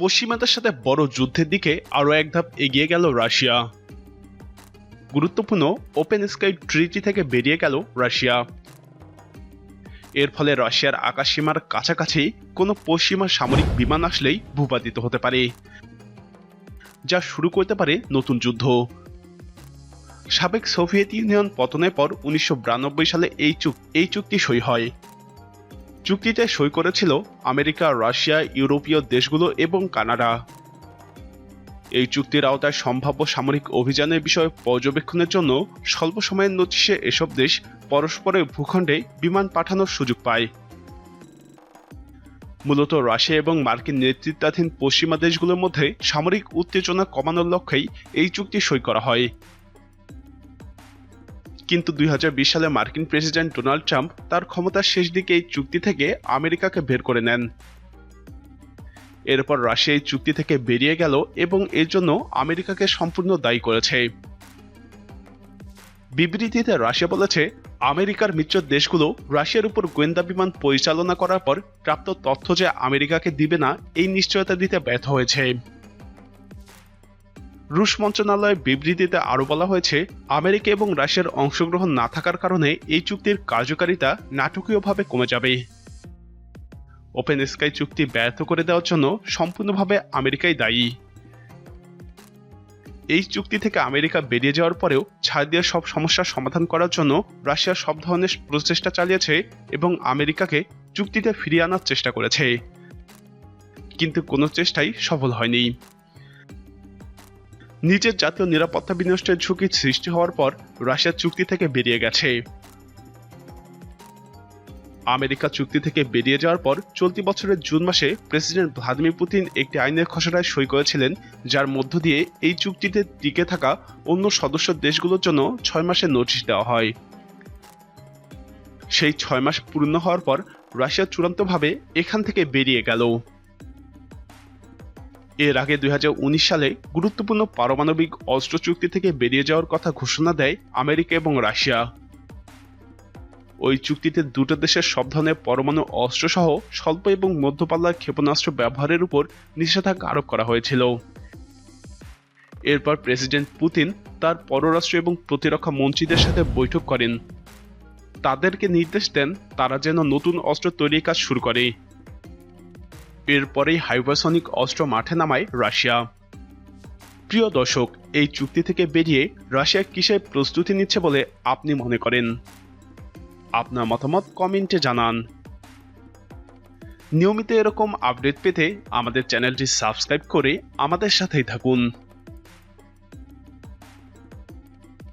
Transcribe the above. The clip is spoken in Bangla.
পশ্চিমাদের সাথে বড় যুদ্ধের দিকে আরও এক ধাপ এগিয়ে গেল রাশিয়া। গুরুত্বপূর্ণ ওপেন স্কাই ট্রিটি থেকে বেরিয়ে গেল রাশিয়া। এর ফলে রাশিয়ার আকাশসীমার কাছাকাছি কোনো পশ্চিমা সামরিক বিমান আসলেই ভূপাতিত হতে পারে, যা শুরু করতে পারে নতুন যুদ্ধ। সাবেক সোভিয়েত ইউনিয়ন পতনের পর উনিশশো বিরানব্বই সালে এই চুক এই চুক্তি সই হয়। চুক্তিতে সই করেছিল আমেরিকা, রাশিয়া, ইউরোপীয় দেশগুলো এবং কানাডা। এই চুক্তির আওতায় সম্ভাব্য সামরিক অভিযানের বিষয়ে পর্যবেক্ষণের জন্য স্বল্প সময়ের নোটিশে এসব দেশ পরস্পরের ভূখণ্ডে বিমান পাঠানোর সুযোগ পায়। মূলত রাশিয়া এবং মার্কিন নেতৃত্বাধীন পশ্চিমা দেশগুলোর মধ্যে সামরিক উত্তেজনা কমানোর লক্ষ্যেই এই চুক্তি সই করা হয়। কিন্তু দুই হাজার বিশ সালে মার্কিন প্রেসিডেন্ট ডোনাল্ড ট্রাম্প তার ক্ষমতার শেষ দিকে এই চুক্তি থেকে আমেরিকাকে বের করে নেন। এরপর রাশিয়া এই চুক্তি থেকে বেরিয়ে গেল এবং এর জন্য আমেরিকাকে সম্পূর্ণ দায়ী করেছে। বিবৃতিতে রাশিয়া বলেছে, আমেরিকার মিত্র দেশগুলো রাশিয়ার উপর গোয়েন্দা বিমান পরিচালনা করার পর প্রাপ্ত তথ্য যে আমেরিকাকে দিবে না, এই নিশ্চয়তা দিতে ব্যর্থ হয়েছে। রুশ মন্ত্রণালয়ের বিবৃতিতে আরও বলা হয়েছে, আমেরিকা এবং রাশিয়ার অংশগ্রহণ না থাকার কারণে এই চুক্তির কার্যকারিতা নাটকীয়ভাবে কমে যাবে। ওপেন স্কাই চুক্তি ব্যর্থ করে দেওয়ার জন্য সম্পূর্ণভাবে আমেরিকাই দায়ী। এই চুক্তি থেকে আমেরিকা বেরিয়ে যাওয়ার পরেও ছাড় দিয়ে সব সমস্যার সমাধান করার জন্য রাশিয়া সব ধরনের প্রচেষ্টা চালিয়েছে এবং আমেরিকাকে চুক্তিতে ফিরিয়ে আনার চেষ্টা করেছে। কিন্তু কোনো চেষ্টাই সফল হয়নি। নিজের জাতীয় নিরাপত্তা বিনষ্টের ঝুঁকি সৃষ্টি হওয়ার পর রাশিয়া চুক্তি থেকে বেরিয়ে গেছে। আমেরিকা চুক্তি থেকে বেরিয়ে যাওয়ার পর চলতি বছরের জুন মাসে প্রেসিডেন্ট ভ্লাদিমির পুতিন একটি আইনের খসড়ায় সই করেছিলেন, যার মধ্য দিয়ে এই চুক্তিতে টিকে থাকা অন্য সদস্য দেশগুলোর জন্য ছয় মাসের নোটিশ দেওয়া হয়। সেই ছয় মাস পূর্ণ হওয়ার পর রাশিয়া চূড়ান্তভাবে এখান থেকে বেরিয়ে গেল। এর আগে দুই হাজার উনিশ সালে গুরুত্বপূর্ণ পারমাণবিক অস্ত্র চুক্তি থেকে বেরিয়ে যাওয়ার কথা ঘোষণা দেয় আমেরিকা এবং রাশিয়া। ওই চুক্তিতে দুটো দেশের সব ধরনের পরমাণু অস্ত্র সহ স্বল্প এবং মধ্যপাল্লার ক্ষেপণাস্ত্র ব্যবহারের উপর নিষেধাজ্ঞা আরোপ করা হয়েছিল। এরপর প্রেসিডেন্ট পুতিন তার পররাষ্ট্র এবং প্রতিরক্ষা মন্ত্রীদের সাথে বৈঠক করেন। তাদেরকে নির্দেশ দেন তারা যেন নতুন অস্ত্র তৈরির কাজ শুরু করে। এরপরেই হাইপারসনিক অস্ত্র মাঠে নামায় রাশিয়া। প্রিয় দর্শক, এই চুক্তি থেকে বেরিয়ে রাশিয়া কিসের প্রস্তুতি নিচ্ছে বলে আপনি মনে করেন? আপনার মতামত কমেন্টে জানান। নিয়মিত এরকম আপডেট পেতে আমাদের চ্যানেলটি সাবস্ক্রাইব করে আমাদের সাথেই থাকুন।